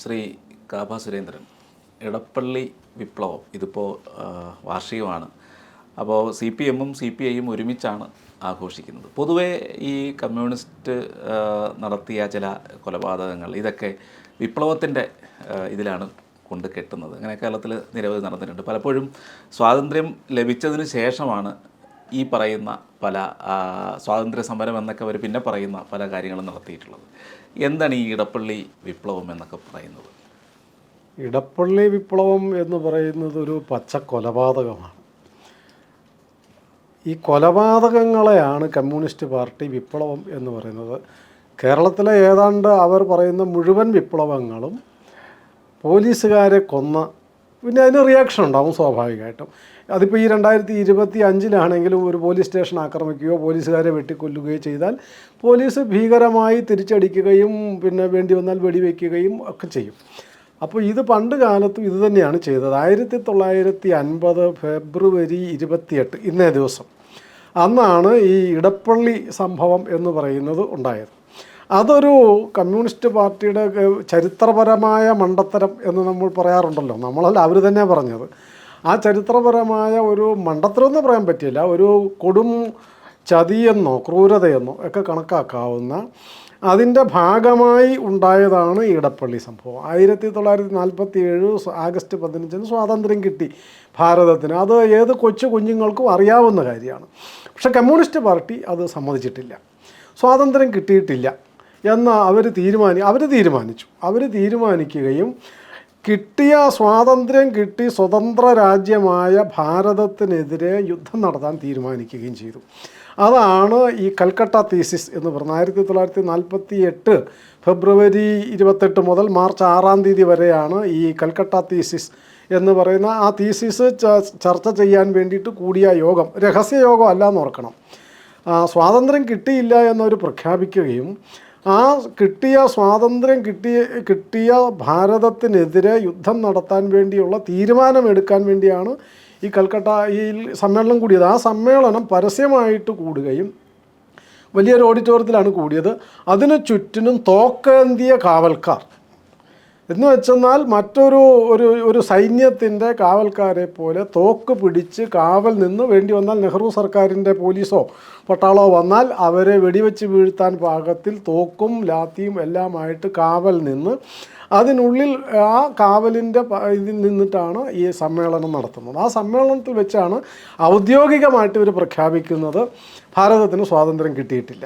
ശ്രീ കാബ സുരേന്ദ്രൻ. ഇടപ്പള്ളി വിപ്ലവം. ഇതിപ്പോൾ വാർഷികമാണ്. അപ്പോൾ സി പി എമ്മും സി പി ഐയും ഒരുമിച്ചാണ് ആഘോഷിക്കുന്നത്. പൊതുവേ ഈ കമ്മ്യൂണിസ്റ്റ് നടത്തിയ ചില കൊലപാതകങ്ങൾ ഇതൊക്കെ വിപ്ലവത്തിന്റെ ഇതിലാണ് കൊണ്ട് കെട്ടുന്നത് അങ്ങനെ കേരളത്തിൽ നിരവധി നടന്നിട്ടുണ്ട്. പലപ്പോഴും സ്വാതന്ത്ര്യം ലഭിച്ചതിന് ശേഷമാണ് ഈ പറയുന്ന പല സ്വാതന്ത്ര്യ സമരം എന്നൊക്കെ അവർ പിന്നെ പറയുന്ന പല കാര്യങ്ങളും നടത്തിയിട്ടുള്ളത്. എന്താണ് ഈ ഇടപ്പള്ളി വിപ്ലവം എന്നൊക്കെ പറയുന്നത്? ഇടപ്പള്ളി വിപ്ലവം എന്ന് പറയുന്നത് ഒരു പച്ച കൊലപാതകമാണ് ഈ കൊലപാതകങ്ങളെയാണ് കമ്മ്യൂണിസ്റ്റ് പാർട്ടി വിപ്ലവം എന്ന് പറയുന്നത്. കേരളത്തിലെ ഏതാണ്ട് അവർ പറയുന്ന മുഴുവൻ വിപ്ലവങ്ങളും പോലീസുകാരെ കൊന്ന പിന്നെ അതിന് റിയാക്ഷൻ ഉണ്ടാവും സ്വാഭാവികമായിട്ടും. അതിപ്പോൾ ഈ രണ്ടായിരത്തി ഇരുപത്തി അഞ്ചിലാണെങ്കിലും ഒരു പോലീസ് സ്റ്റേഷൻ ആക്രമിക്കുകയോ പോലീസുകാരെ വെട്ടിക്കൊല്ലുകയോ ചെയ്താൽ പോലീസ് ഭീകരമായി തിരിച്ചടിക്കുകയും പിന്നെ വേണ്ടി വന്നാൽ വെടിവെക്കുകയും ഒക്കെ ചെയ്യും. അപ്പോൾ ഇത് പണ്ട് കാലത്തും ഇത് തന്നെയാണ് ചെയ്തത്. ആയിരത്തി തൊള്ളായിരത്തി അൻപത് ഫെബ്രുവരി ഇരുപത്തിയെട്ട് ഇന്നേ ദിവസം. അന്നാണ് ഈ ഇടപ്പള്ളി സംഭവം എന്ന് പറയുന്നത് ഉണ്ടായത്. അതൊരു കമ്മ്യൂണിസ്റ്റ് പാർട്ടിയുടെ ചരിത്രപരമായ മണ്ടത്തരം എന്ന് നമ്മൾ പറയാറുണ്ടല്ലോ. നമ്മളല്ല അവർ തന്നെ പറഞ്ഞത്. ആ ചരിത്രപരമായ ഒരു മണ്ടത്തരം എന്ന് പറയാൻ പറ്റില്ല. ഒരു കൊടും ചതിയെന്നോ ക്രൂരതയെന്നോ ഒക്കെ കണക്കാക്കാവുന്ന അതിന്റെ ഭാഗമായി ഉണ്ടായതാണ് ഇടപ്പള്ളി സംഭവം. ആയിരത്തി തൊള്ളായിരത്തി നാൽപ്പത്തി ഏഴ് ആഗസ്റ്റ് പതിനഞ്ചിന് സ്വാതന്ത്ര്യം കിട്ടി ഭാരതത്തിന്. അത് ഏത് കൊച്ചു കുഞ്ഞുങ്ങൾക്കും അറിയാവുന്ന കാര്യമാണ്. പക്ഷേ കമ്മ്യൂണിസ്റ്റ് പാർട്ടി അത് സമ്മതിച്ചിട്ടില്ല. സ്വാതന്ത്ര്യം കിട്ടിയിട്ടില്ല. എന്ന് അവർ തീരുമാനി അവർ തീരുമാനിച്ചു. അവർ തീരുമാനിക്കുകയും കിട്ടിയ സ്വാതന്ത്ര്യം കിട്ടി സ്വതന്ത്ര രാജ്യമായ ഭാരതത്തിനെതിരെ യുദ്ധം നടത്താൻ തീരുമാനിക്കുകയും ചെയ്തു. അതാണ് ഈ കൽക്കട്ട തീസിസ് എന്ന് പറയുന്നത് ആയിരത്തി തൊള്ളായിരത്തി നാൽപ്പത്തി എട്ട് ഫെബ്രുവരി ഇരുപത്തെട്ട് മുതൽ മാർച്ച് ആറാം തീയതി വരെയാണ് ഈ കൽക്കട്ട തീസിസ് എന്ന് പറയുന്ന ആ തീസിസ് ചർച്ച ചെയ്യാൻ വേണ്ടിയിട്ട് കൂടിയ യോഗം. രഹസ്യ യോഗം അല്ല എന്ന് ഓർക്കണം സ്വാതന്ത്ര്യം കിട്ടിയില്ല എന്നവർ പ്രഖ്യാപിക്കുകയും ആ കിട്ടിയ സ്വാതന്ത്ര്യം കിട്ടിയ കിട്ടിയ ഭാരതത്തിനെതിരെ യുദ്ധം നടത്താൻ വേണ്ടിയുള്ള തീരുമാനമെടുക്കാൻ വേണ്ടിയാണ് ഈ കൽക്കട്ട ഈ സമ്മേളനം കൂടിയത്. ആ സമ്മേളനം പരസ്യമായിട്ട് കൂടുകയും വലിയൊരു ഓഡിറ്റോറിയത്തിലാണ് കൂടിയത്. അതിന് ചുറ്റിനും തോക്കേന്തിയ കാവൽക്കാർ എന്ന് വെച്ചെന്നാൽ മറ്റൊരു ഒരു ഒരു സൈന്യത്തിന്റെ കാവൽക്കാരെ പോലെ തോക്ക് പിടിച്ച് കാവൽ നിന്ന് വേണ്ടി വന്നാൽ നെഹ്റു സർക്കാരിന്റെ പോലീസോ പട്ടാളോ വന്നാൽ അവരെ വെടിവെച്ച് വീഴ്ത്താൻ പാകത്തിൽ തോക്കും ലാത്തിയും എല്ലാമായിട്ട് കാവൽ നിന്ന് അതിനുള്ളിൽ ആ കാവലിന്റെ ഇതിൽ നിന്നിട്ടാണ് ഈ സമ്മേളനം നടത്തുന്നത്. ആ സമ്മേളനത്തിൽ വെച്ചാണ് ഔദ്യോഗികമായിട്ട് ഇവർ പ്രഖ്യാപിക്കുന്നത്. ഭാരതത്തിന് സ്വാതന്ത്ര്യം കിട്ടിയിട്ടില്ല.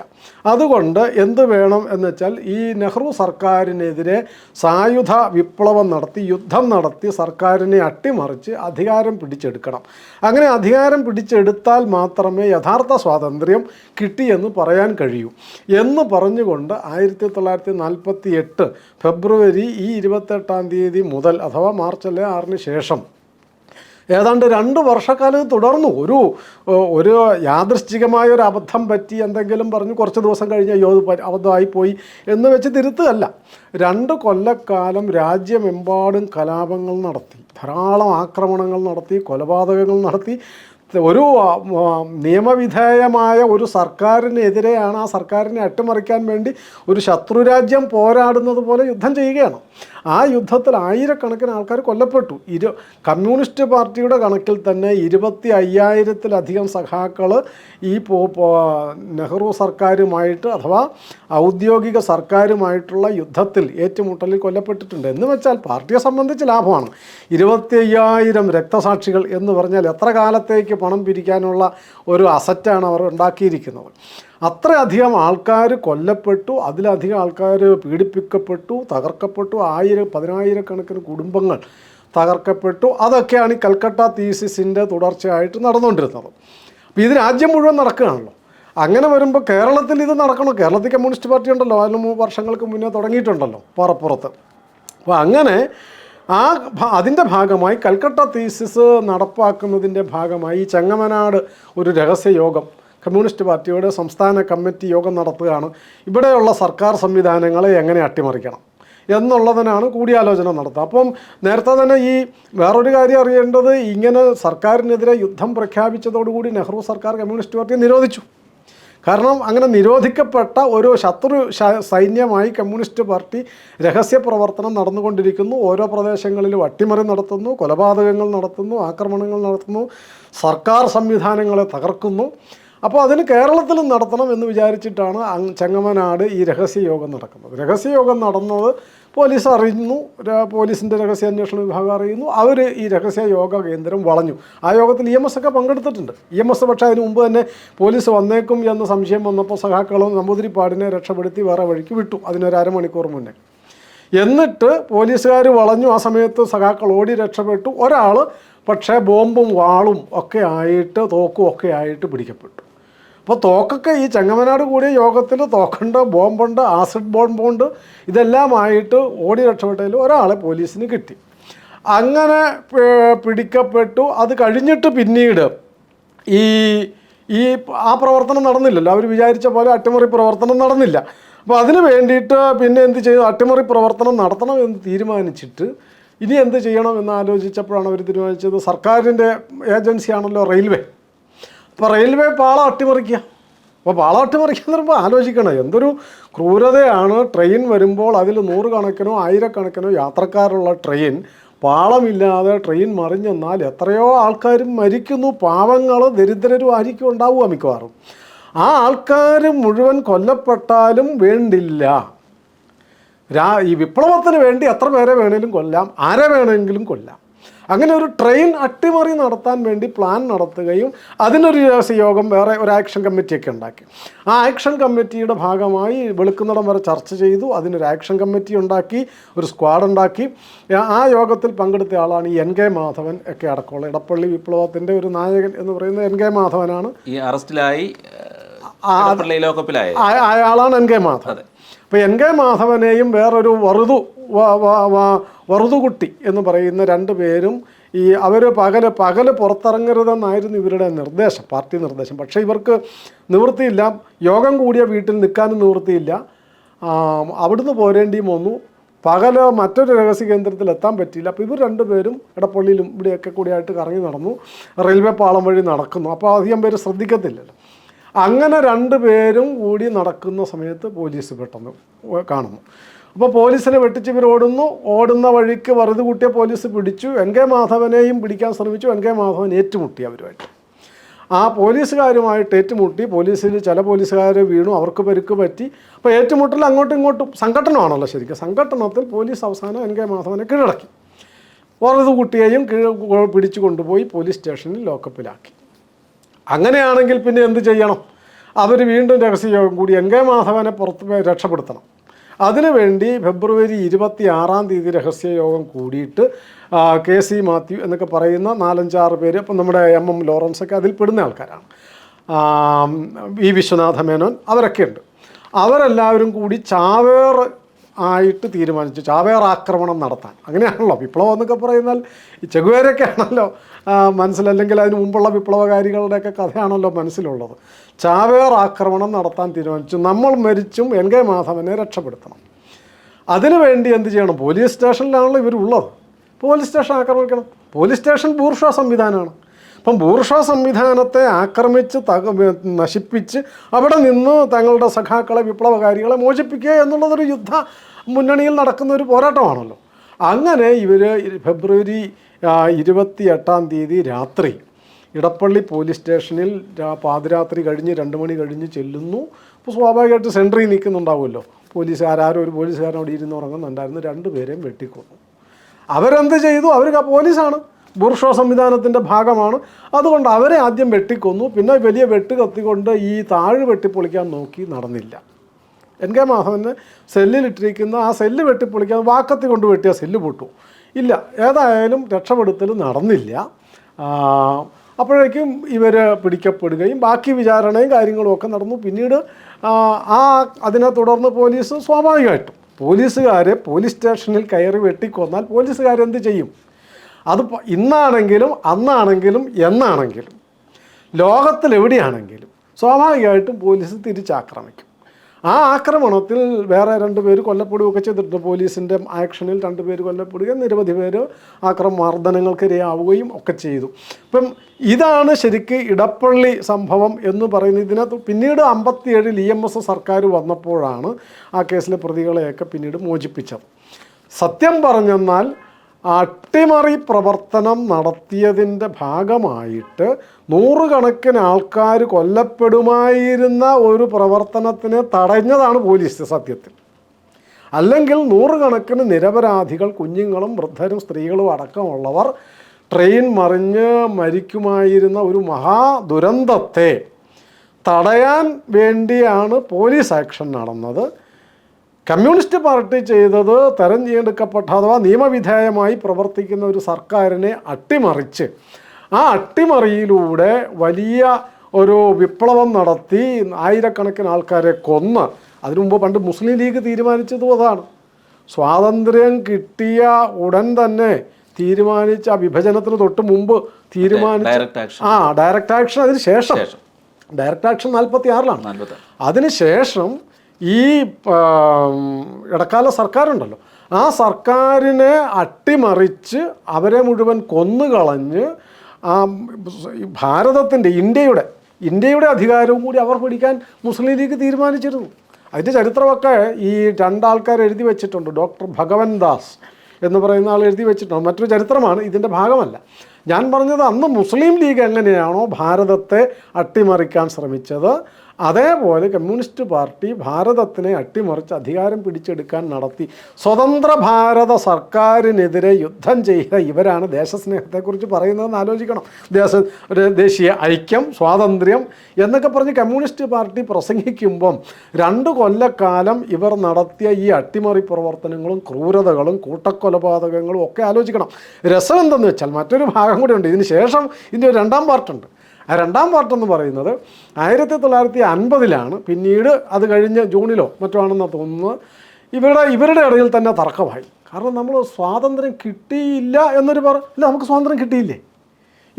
അതുകൊണ്ട് എന്ത് വേണം എന്ന് വെച്ചാൽ ഈ നെഹ്റു സർക്കാരിനെതിരെ സായുധ വിപ്ലവം നടത്തി യുദ്ധം നടത്തി സർക്കാരിനെ അട്ടിമറിച്ച് അധികാരം പിടിച്ചെടുക്കണം. അങ്ങനെ അധികാരം പിടിച്ചെടുത്താൽ മാത്രമേ യഥാർത്ഥ സ്വാതന്ത്ര്യം കിട്ടിയെന്ന് പറയാൻ കഴിയൂ. എന്ന് പറഞ്ഞുകൊണ്ട് ആയിരത്തി തൊള്ളായിരത്തി നാൽപ്പത്തി എട്ട് ഫെബ്രുവരി ഈ ഇരുപത്തെട്ടാം തീയതി മുതൽ അഥവാ മാർച്ച് അല്ലെ ആറിന് ശേഷം ഏതാണ്ട് രണ്ട് വർഷക്കാലം തുടർന്നു. ഒരു ഒരു യാദൃശ്ചികമായ ഒരു അബദ്ധം പറ്റി എന്തെങ്കിലും പറഞ്ഞ് കുറച്ച് ദിവസം കഴിഞ്ഞ് അയ്യോ ഇത് പ- അബദ്ധമായി പോയി എന്ന് വെച്ച് തിരുത്തുകയല്ല. രണ്ട് കൊല്ലക്കാലം രാജ്യമെമ്പാടും കലാപങ്ങൾ നടത്തി ധാരാളം ആക്രമണങ്ങൾ നടത്തി കൊലപാതകങ്ങൾ നടത്തി. ഒരു നിയമവിധേയമായ ഒരു സർക്കാരിനെതിരെയാണ് ആ സർക്കാരിനെ അട്ടിമറിക്കാൻ വേണ്ടി ഒരു ശത്രുരാജ്യം പോരാടുന്നത് പോലെ യുദ്ധം ചെയ്യുകയാണ്. ആ യുദ്ധത്തിൽ ആയിരക്കണക്കിന് ആൾക്കാർ കൊല്ലപ്പെട്ടു. ഇരു കമ്മ്യൂണിസ്റ്റ് പാർട്ടിയുടെ കണക്കിൽ തന്നെ ഇരുപത്തി അയ്യായിരത്തിലധികം സഖാക്കൾ ഈ നെഹ്റു സർക്കാരുമായിട്ട് അഥവാ ഔദ്യോഗിക സർക്കാരുമായിട്ടുള്ള യുദ്ധത്തിൽ ഏറ്റുമുട്ടലിൽ കൊല്ലപ്പെട്ടിട്ടുണ്ട്. എന്ന് വെച്ചാൽ പാർട്ടിയെ സംബന്ധിച്ച് ലാഭമാണ്. ഇരുപത്തി അയ്യായിരം രക്തസാക്ഷികൾ എന്ന് പറഞ്ഞാൽ എത്ര കാലത്തേക്ക് പണം പിരിക്കാനുള്ള ഒരു അസറ്റാണ് അവർ ഉണ്ടാക്കിയിരിക്കുന്നത്. അത്രയധികം ആൾക്കാർ കൊല്ലപ്പെട്ടു അതിലധികം ആൾക്കാർ പീഡിപ്പിക്കപ്പെട്ടു തകർക്കപ്പെട്ടു ആയിരം പതിനായിരക്കണക്കിന് കുടുംബങ്ങൾ തകർക്കപ്പെട്ടു. അതൊക്കെയാണ് ഈ കൽക്കട്ട തീസിസിന്റെ തുടർച്ചയായിട്ട് നടന്നുകൊണ്ടിരുന്നത്. അപ്പോൾ ഇത് രാജ്യം മുഴുവൻ നടക്കുകയാണല്ലോ. അങ്ങനെ വരുമ്പോൾ കേരളത്തിൽ ഇത് നടക്കണം? കേരളത്തിൽ കമ്മ്യൂണിസ്റ്റ് പാർട്ടി ഉണ്ടല്ലോ അതിന് മൂ വർഷങ്ങൾക്ക് മുന്നേ തുടങ്ങിയിട്ടുണ്ടല്ലോ പാറപ്പുറത്ത് അപ്പോൾ അങ്ങനെ ആ അതിന്റെ ഭാഗമായി കൽക്കട്ട തീസിസ് നടപ്പാക്കുന്നതിന്റെ ഭാഗമായി ചെങ്ങമനാട് ഒരു രഹസ്യ യോഗം കമ്മ്യൂണിസ്റ്റ് പാർട്ടിയുടെ സംസ്ഥാന കമ്മിറ്റി യോഗം നടത്തുകയാണ്. ഇവിടെയുള്ള സർക്കാർ സംവിധാനങ്ങളെ എങ്ങനെ അട്ടിമറിക്കണം? എന്നുള്ളതിനാണ് കൂടിയാലോചന നടത്തുക. അപ്പം നേരത്തെ തന്നെ ഈ വേറൊരു കാര്യം അറിയേണ്ടത് ഇങ്ങനെ സർക്കാരിനെതിരെ യുദ്ധം പ്രഖ്യാപിച്ചതോടുകൂടി നെഹ്റു സർക്കാർ കമ്മ്യൂണിസ്റ്റ് പാർട്ടിയെ നിരോധിച്ചു. കാരണം അങ്ങനെ നിരോധിക്കപ്പെട്ട ഒരു ശത്രു സൈന്യമായി കമ്മ്യൂണിസ്റ്റ് പാർട്ടി രഹസ്യ പ്രവർത്തനം നടന്നുകൊണ്ടിരിക്കുന്നു. ഓരോ പ്രദേശങ്ങളിലും അട്ടിമറി നടത്തുന്നു കൊലപാതകങ്ങൾ നടത്തുന്നു ആക്രമണങ്ങൾ നടത്തുന്നു സർക്കാർ സംവിധാനങ്ങളെ തകർക്കുന്നു. അപ്പോൾ അതിന് കേരളത്തിലും നടത്തണം എന്ന് വിചാരിച്ചിട്ടാണ് ചെങ്ങമനാട് ഈ രഹസ്യയോഗം നടക്കുന്നത്. രഹസ്യയോഗം നടന്നത് പോലീസ് അറിയുന്നു പോലീസിന്റെ രഹസ്യാന്വേഷണ വിഭാഗം അറിയുന്നു അവർ ഈ രഹസ്യ യോഗ കേന്ദ്രം വളഞ്ഞു. ആ യോഗത്തിൽ ഇ എം എസ് ഒക്കെ പങ്കെടുത്തിട്ടുണ്ട്. ഇ എം എസ് പക്ഷേ അതിന് മുമ്പ് തന്നെ പോലീസ് വന്നേക്കും എന്ന സംശയം വന്നപ്പോൾ സഖാക്കളും നമ്പൂതിരിപ്പാടിനെ രക്ഷപ്പെടുത്തി വേറെ വഴിക്ക് വിട്ടു. അതിനൊരു അരമണിക്കൂർ മുന്നേ. എന്നിട്ട് പോലീസുകാർ വളഞ്ഞു. ആ സമയത്ത് സഖാക്കൾ ഓടി രക്ഷപ്പെട്ടു. ഒരാൾ പക്ഷേ ബോംബും വാളും ഒക്കെ ആയിട്ട് തോക്കും ഒക്കെ ആയിട്ട് പിടിക്കപ്പെട്ടു. അപ്പോൾ തോക്കൊക്കെ ഈ ചെങ്ങമനാട് കൂടിയ യോഗത്തിൽ തോക്കുണ്ട് ബോംബുണ്ട് ആസിഡ് ബോംബുണ്ട് ഇതെല്ലാമായിട്ട് ഓടി രക്ഷപ്പെട്ടതിൽ ഒരാളെ പോലീസിന് കിട്ടി. അങ്ങനെ പിടിക്കപ്പെട്ടു. അത് കഴിഞ്ഞിട്ട് പിന്നീട് ഈ ഈ ആ പ്രവർത്തനം നടന്നില്ലല്ലോ. അവർ വിചാരിച്ച പോലെ അട്ടിമറി പ്രവർത്തനം നടന്നില്ല. അപ്പോൾ അതിന് വേണ്ടിയിട്ട് പിന്നെ എന്ത് ചെയ്യും അട്ടിമറി പ്രവർത്തനം നടത്തണം എന്ന് തീരുമാനിച്ചിട്ട് ഇനി എന്ത് ചെയ്യണം എന്ന് ആലോചിച്ചപ്പോഴാണ് അവർ തീരുമാനിച്ചത്. സർക്കാരിന്റെ ഏജൻസിയാണല്ലോ റെയിൽവേ. അപ്പോൾ റെയിൽവേ പാളം അട്ടിമറിക്കുക. അപ്പോൾ പാളം അട്ടിമറിക്കുക എന്ന് പറയുമ്പോൾ ആലോചിക്കണം. എന്തൊരു ക്രൂരതയാണ് ട്രെയിൻ വരുമ്പോൾ അതിൽ നൂറുകണക്കിനോ ആയിരക്കണക്കിനോ യാത്രക്കാരുള്ള ട്രെയിൻ. പാളമില്ലാതെ ട്രെയിൻ മറിഞ്ഞെന്നാൽ എത്രയോ ആൾക്കാർ മരിക്കുന്നു. പാവങ്ങൾ ദരിദ്രരും ആയിരിക്കും ഉണ്ടാവുക മിക്കവാറും. ആ ആൾക്കാർ മുഴുവൻ കൊല്ലപ്പെട്ടാലും വേണ്ടില്ല. രാ ഈ വിപ്ലവത്തിന് വേണ്ടി എത്ര പേരെ വേണേലും കൊല്ലാം ആരെ വേണമെങ്കിലും കൊല്ലാം. അങ്ങനെ ഒരു ട്രെയിൻ അട്ടിമറി നടത്താൻ വേണ്ടി പ്ലാൻ നടത്തുകയും അതിനൊരു യോഗം വേറെ ഒരു ആക്ഷൻ കമ്മിറ്റിയൊക്കെ ഉണ്ടാക്കി. ആ ആക്ഷൻ കമ്മിറ്റിയുടെ ഭാഗമായി വെളുക്കുന്നിടം വരെ ചർച്ച ചെയ്തു. അതിനൊരു ആക്ഷൻ കമ്മിറ്റി ഉണ്ടാക്കി ഒരു സ്ക്വാഡ് ഉണ്ടാക്കി. ആ- യോഗത്തിൽ പങ്കെടുത്ത ആളാണ് ഈ എൻ കെ മാധവൻ ഒക്കെ അടക്കമുള്ള ഇടപ്പള്ളി വിപ്ലവത്തിന്റെ ഒരു നായകൻ എന്ന് പറയുന്നത് എൻ കെ മാധവനാണ്. ഈ അറസ്റ്റിലായി അയാളാണ് എൻ കെ മാധവൻ. അപ്പോൾ എൻ കെ മാധവനെയും വേറൊരു വറുതു വറുതുകുട്ടി എന്ന് പറയുന്ന രണ്ട് പേരും ഈ അവർ പകൽ പകൽ പുറത്തിറങ്ങരുതെന്നായിരുന്നു ഇവരുടെ നിർദ്ദേശം പാർട്ടി നിർദ്ദേശം. പക്ഷേ ഇവർക്ക് നിവൃത്തിയില്ല യോഗം കൂടിയ വീട്ടിൽ നിൽക്കാനും നിവൃത്തിയില്ല. അവിടുന്ന് പോരേണ്ടിയും വന്നു. പകൽ മറ്റൊരു രഹസ്യ കേന്ദ്രത്തിൽ എത്താൻ പറ്റിയില്ല. അപ്പോൾ ഇവർ രണ്ടുപേരും ഇടപ്പള്ളിയിലും ഇവിടെയൊക്കെ കൂടിയായിട്ട് കറങ്ങി നടന്നു. റെയിൽവേ പാളം വഴി നടക്കുന്നു. അപ്പോൾ അധികം പേര് ശ്രദ്ധിക്കത്തില്ലല്ലോ. അങ്ങനെ രണ്ട് പേരും കൂടി നടക്കുന്ന സമയത്ത് പോലീസ് പെട്ടെന്ന് കാണുന്നു. അപ്പോൾ പോലീസിനെ വെട്ടിച്ച് ഇവർ ഓടുന്നു. ഓടുന്ന വഴിക്ക് വറുത് കൂട്ടിയ പോലീസ് പിടിച്ചു. എൻ കെ മാധവനെയും പിടിക്കാൻ ശ്രമിച്ചു. എൻ കെ മാധവൻ ഏറ്റുമുട്ടി അവരുമായിട്ട്. ആ പോലീസുകാരുമായിട്ട് ഏറ്റുമുട്ടി. പോലീസിൽ ചില പോലീസുകാർ വീണു. അവർക്ക് പെരുക്ക് പറ്റി. അപ്പോൾ ഏറ്റുമുട്ടൽ അങ്ങോട്ടും ഇങ്ങോട്ടും സംഘട്ടനമാണല്ലോ ശരിക്കും. സംഘട്ടനത്തിൽ പോലീസ് അവസാനം എൻ കെ മാധവനെ കീഴടക്കി. വറുത് കുട്ടിയെയും കീഴ് പിടിച്ചു കൊണ്ടുപോയി പോലീസ് സ്റ്റേഷനിൽ ലോക്കപ്പിലാക്കി. അങ്ങനെയാണെങ്കിൽ പിന്നെ എന്ത് ചെയ്യണം? അവർ വീണ്ടും രഹസ്യയോഗം കൂടി എൻ കെ മാധവനെ പുറത്ത് രക്ഷപ്പെടുത്തണം. അതിനുവേണ്ടി ഫെബ്രുവരി ഇരുപത്തി ആറാം തീയതി രഹസ്യയോഗം കൂടിയിട്ട് കെ സി മാത്യു എന്നൊക്കെ പറയുന്ന നാലഞ്ചാറ് പേര് ഇപ്പം നമ്മുടെ എം എം ലോറൻസ് ഒക്കെ അതിൽ പെടുന്ന ആൾക്കാരാണ്. വി വിശ്വനാഥ മേനോൻ അവരൊക്കെ ഉണ്ട്. അവരെല്ലാവരും കൂടി ചാവേർ ആയിട്ട് തീരുമാനിച്ചു. ചാവേർ ആക്രമണം നടത്താൻ. അങ്ങനെയാണല്ലോ വിപ്ലവം എന്നൊക്കെ പറയുന്നാൽ ഈ ചെകുവേരൊക്കെ ആണല്ലോ മനസ്സിലല്ലെങ്കിൽ അതിന് മുമ്പുള്ള വിപ്ലവകാരികളുടെയൊക്കെ കഥയാണല്ലോ മനസ്സിലുള്ളത്. ചാവേർ ആക്രമണം നടത്താൻ തീരുമാനിച്ചു. നമ്മൾ മരിച്ചും എൻ കെ മാധവനെ രക്ഷപ്പെടുത്തണം. അതിനുവേണ്ടി എന്ത് ചെയ്യണം? പോലീസ് സ്റ്റേഷനിലാണല്ലോ ഇവരുള്ളത് പോലീസ് സ്റ്റേഷൻ ആക്രമിക്കണം. പോലീസ് സ്റ്റേഷൻ ബൂർഷ സംവിധാനമാണ്. അപ്പം ബൂർഷ സംവിധാനത്തെ ആക്രമിച്ച് തക നശിപ്പിച്ച് അവിടെ നിന്ന് തങ്ങളുടെ സഖാക്കളെ വിപ്ലവകാരികളെ മോചിപ്പിക്കുക എന്നുള്ളതൊരു യുദ്ധ മുന്നണിയിൽ നടക്കുന്ന ഒരു പോരാട്ടമാണല്ലോ. അങ്ങനെ ഇവർ ഫെബ്രുവരി ഇരുപത്തി എട്ടാം തീയതി രാത്രി ഇടപ്പള്ളി പോലീസ് സ്റ്റേഷനിൽ പാതിരാത്രി കഴിഞ്ഞ് രണ്ട് മണി കഴിഞ്ഞ് ചെല്ലുന്നു. അപ്പോൾ സ്വാഭാവികമായിട്ട് സെൻട്രി നിൽക്കുന്നുണ്ടാവുമല്ലോ. പോലീസുകാരും ഒരു പോലീസുകാരൻ അവിടെ ഇരുന്ന് ഉറങ്ങുന്നുണ്ടായിരുന്നു. രണ്ട് പേരെയും വെട്ടിക്കൊന്നു. അവരെന്ത് ചെയ്തു? അവർ പോലീസാണ്. ബുർഷോ സംവിധാനത്തിന്റെ ഭാഗമാണ്. അതുകൊണ്ട് അവരെ ആദ്യം വെട്ടിക്കൊന്നു. പിന്നെ വലിയ വെട്ട് കത്തിക്കൊണ്ട് ഈ താഴ് വെട്ടിപ്പൊളിക്കാൻ നോക്കി നടന്നില്ല. എൻ കെ മാധവന് സെല്ലിലിട്ടിരിക്കുന്ന ആ സെല്ല് വെട്ടിപ്പൊളിക്കാൻ വാക്കത്തി കൊണ്ട് വെട്ടിയ സെല്ല് പൊട്ടു. ഇല്ല ഏതായാലും രക്ഷപ്പെടുത്തൽ നടന്നില്ല. അപ്പോഴേക്കും ഇവർ പിടിക്കപ്പെടുകയും ബാക്കി വിചാരണയും കാര്യങ്ങളും ഒക്കെ നടന്നു. പിന്നീട് ആ, അതിനെ തുടർന്ന് പോലീസ് സ്വാഭാവികമായിട്ടും. പോലീസുകാരെ പോലീസ് സ്റ്റേഷനിൽ കയറി വെട്ടിക്കൊന്നാൽ പോലീസുകാരെന്ത് ചെയ്യും? അത് ഇന്നാണെങ്കിലും അന്നാണെങ്കിലും എന്നാണെങ്കിലും ലോകത്തിലെവിടെയാണെങ്കിലും സ്വാഭാവികമായിട്ടും പോലീസ് തിരിച്ചാക്രമിക്കും. ആ ആക്രമണത്തിൽ വേറെ രണ്ട് പേര് കൊല്ലപ്പെടുകയൊക്കെ ചെയ്തിട്ടുണ്ട്. പോലീസിന്റെ ആക്ഷനിൽ രണ്ട് പേര് കൊല്ലപ്പെടുകയും നിരവധി പേര് ആക്രമർദ്ദനങ്ങൾക്കിരയാവുകയും ഒക്കെ ചെയ്തു. ഇപ്പം ഇതാണ് ശരിക്ക് ഇടപ്പള്ളി സംഭവം എന്ന് പറയുന്നത് ഇതിനകത്ത് പിന്നീട് അമ്പത്തിയേഴിൽ ഇ എം എസ് സർക്കാർ വന്നപ്പോഴാണ് ആ കേസിലെ പ്രതികളെയൊക്കെ പിന്നീട് മോചിപ്പിച്ചത്. സത്യം പറഞ്ഞെന്നാൽ അട്ടിമറി പ്രവർത്തനം നടത്തിയതിന്റെ ഭാഗമായിട്ട് നൂറുകണക്കിന് ആൾക്കാർ കൊല്ലപ്പെടുമായിരുന്ന ഒരു പ്രവർത്തനത്തിനെ തടഞ്ഞതാണ് പോലീസ് സത്യത്തിൽ. അല്ലെങ്കിൽ നൂറുകണക്കിന് നിരപരാധികൾ കുഞ്ഞുങ്ങളും വൃദ്ധരും സ്ത്രീകളും അടക്കമുള്ളവർ ട്രെയിൻ മറിഞ്ഞ് മരിക്കുമായിരുന്ന ഒരു മഹാ ദുരന്തത്തെ തടയാൻ വേണ്ടിയാണ് പോലീസ് ആക്ഷൻ നടന്നത്. കമ്മ്യൂണിസ്റ്റ് പാർട്ടി ചെയ്തത് തെരഞ്ഞെടുക്കപ്പെട്ട അഥവാ നിയമവിധേയമായി പ്രവർത്തിക്കുന്ന ഒരു സർക്കാരിനെ അട്ടിമറിച്ച് ആ അട്ടിമറിയിലൂടെ വലിയ ഒരു വിപ്ലവം നടത്തി ആയിരക്കണക്കിന് ആൾക്കാരെ കൊന്ന് അതിനു മുമ്പ് പണ്ട് മുസ്ലിം ലീഗ് തീരുമാനിച്ചതും അതാണ്. സ്വാതന്ത്ര്യം കിട്ടിയ ഉടൻ തന്നെ തീരുമാനിച്ച ആ വിഭജനത്തിന് തൊട്ട് മുമ്പ് തീരുമാനിച്ച ആ ഡയറക്റ്റ് ആക്ഷൻ അതിന് ശേഷം. ഡയറക്റ്റ് ആക്ഷൻ നാൽപ്പത്തി ആറിലാണ് അതിനുശേഷം ഈ ഇടക്കാല സർക്കാരുണ്ടല്ലോ. ആ സർക്കാരിനെ അട്ടിമറിച്ച് അവരെ മുഴുവൻ കൊന്നുകളഞ്ഞ് ഭാരതത്തിന്റെ ഇന്ത്യയുടെ ഇന്ത്യയുടെ അധികാരവും കൂടി അവർ പിടിക്കാൻ മുസ്ലിം ലീഗ് തീരുമാനിച്ചിരുന്നു. അതിന്റെ ചരിത്രമൊക്കെ ഈ രണ്ടാൾക്കാർ എഴുതി വെച്ചിട്ടുണ്ട്. ഡോക്ടർ ഭഗവൻ ദാസ് എന്ന് പറയുന്ന ആൾ എഴുതി വെച്ചിട്ടുണ്ട്. മറ്റൊരു ചരിത്രമാണ് ഇതിന്റെ ഭാഗമല്ല. ഞാൻ പറഞ്ഞത് അന്ന് മുസ്ലിം ലീഗ് എങ്ങനെയാണോ ഭാരതത്തെ അട്ടിമറിക്കാൻ ശ്രമിച്ചത്. അതേപോലെ കമ്മ്യൂണിസ്റ്റ് പാർട്ടി ഭാരതത്തിനെ അട്ടിമറിച്ച് അധികാരം പിടിച്ചെടുക്കാൻ നടത്തി. സ്വതന്ത്ര ഭാരത സർക്കാരിനെതിരെ യുദ്ധം ചെയ്ത ഇവരാണ് ദേശസ്നേഹത്തെക്കുറിച്ച് പറയുന്നതെന്ന് ആലോചിക്കണം. ദേശ ഒരു ദേശീയ ഐക്യം സ്വാതന്ത്ര്യം എന്നൊക്കെ പറഞ്ഞ് കമ്മ്യൂണിസ്റ്റ് പാർട്ടി പ്രസംഗിക്കുമ്പം രണ്ട് കൊല്ലക്കാലം ഇവർ നടത്തിയ ഈ അട്ടിമറി പ്രവർത്തനങ്ങളും ക്രൂരതകളും കൂട്ടക്കൊലപാതകങ്ങളും ഒക്കെ ആലോചിക്കണം. രസം എന്തെന്ന് വെച്ചാൽ മറ്റൊരു ഭാഗം കൂടി ഉണ്ട്. ഇതിന് ശേഷം ഇതിന്റെ ഒരു രണ്ടാം പാർട്ടുണ്ട്. രണ്ടാം പാർട്ട് എന്ന് പറയുന്നത് ആയിരത്തി തൊള്ളായിരത്തി അൻപതിലാണ് പിന്നീട് അത് കഴിഞ്ഞ് ജൂണിലോ മറ്റോ ആണെന്ന് തോന്നുന്നത്. ഇവരുടെ ഇവരുടെ ഇടയിൽ തന്നെ തർക്കമായി. കാരണം നമ്മൾ സ്വാതന്ത്ര്യം കിട്ടിയില്ല എന്നൊരു പറ ഇല്ല നമുക്ക് സ്വാതന്ത്ര്യം കിട്ടിയില്ലേ?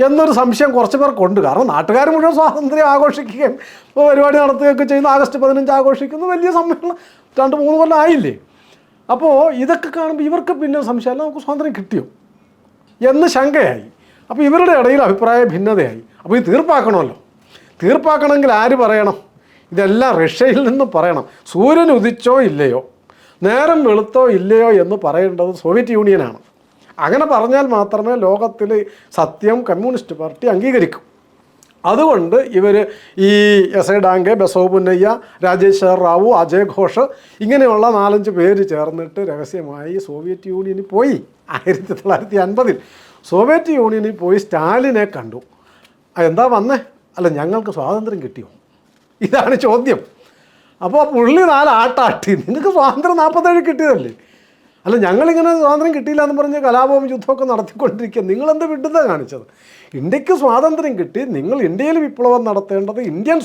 എന്നൊരു സംശയം കുറച്ച് പേർക്കുണ്ട്. കാരണം നാട്ടുകാർ മുഴുവൻ സ്വാതന്ത്ര്യം ആഘോഷിക്കുകയും പരിപാടി നടത്തുകയൊക്കെ ചെയ്യുന്ന ആഗസ്റ്റ് പതിനഞ്ച് ആഘോഷിക്കുന്ന. വലിയ സമ്മേളനം രണ്ട് മൂന്ന് കൊല്ലം ആയില്ലേ? അപ്പോൾ ഇതൊക്കെ കാണുമ്പോൾ ഇവർക്ക് പിന്നെ സംശയമല്ല നമുക്ക് സ്വാതന്ത്ര്യം കിട്ടിയോ? എന്ന് ശങ്കയായി. അപ്പോൾ ഇവരുടെ ഇടയിൽ അഭിപ്രായ ഭിന്നതയായി. അപ്പോൾ ഇത് തീർപ്പാക്കണമല്ലോ. തീർപ്പാക്കണമെങ്കിൽ ആര് പറയണം? ഇതെല്ലാം റഷ്യയിൽ നിന്ന് പറയണം. സൂര്യൻ ഉദിച്ചോ ഇല്ലയോ? നേരം വെളുത്തോ ഇല്ലയോ എന്ന് പറയേണ്ടത് സോവിയറ്റ് യൂണിയനാണ് അങ്ങനെ പറഞ്ഞാൽ മാത്രമേ ലോകത്തിൽ സത്യം കമ്മ്യൂണിസ്റ്റ് പാർട്ടി അംഗീകരിക്കൂ. അതുകൊണ്ട് ഇവർ ഈ S A Dange Basavapunnaiah Rajeshwar Rao Ajay Ghosh ഇങ്ങനെയുള്ള നാലഞ്ച് പേര് ചേർന്നിട്ട് രഹസ്യമായി സോവിയറ്റ് യൂണിയനിൽ പോയി. ആയിരത്തി തൊള്ളായിരത്തി അൻപതിൽ സോവിയറ്റ് യൂണിയനിൽ പോയി സ്റ്റാലിനെ കണ്ടു. എന്താ വന്നേ? അല്ല ഞങ്ങൾക്ക് സ്വാതന്ത്ര്യം കിട്ടിയോ? ഇതാണ് ചോദ്യം. അപ്പോൾ പുള്ളി നാലാട്ടാട്ടി. നിങ്ങൾക്ക് സ്വാതന്ത്ര്യം നാൽപ്പത്തേഴ് കിട്ടിയതല്ലേ? അല്ല ഞങ്ങളിങ്ങനെ സ്വാതന്ത്ര്യം കിട്ടിയില്ല എന്ന് പറഞ്ഞ് കലാപവും യുദ്ധമൊക്കെ നടത്തിക്കൊണ്ടിരിക്കുക. നിങ്ങളെന്ത് വിഡ്ഢത കാണിച്ചത്? ഇന്ത്യയ്ക്ക് സ്വാതന്ത്ര്യം കിട്ടി. നിങ്ങൾ ഇന്ത്യയിൽ വിപ്ലവം നടത്തേണ്ടത് ഇന്ത്യൻ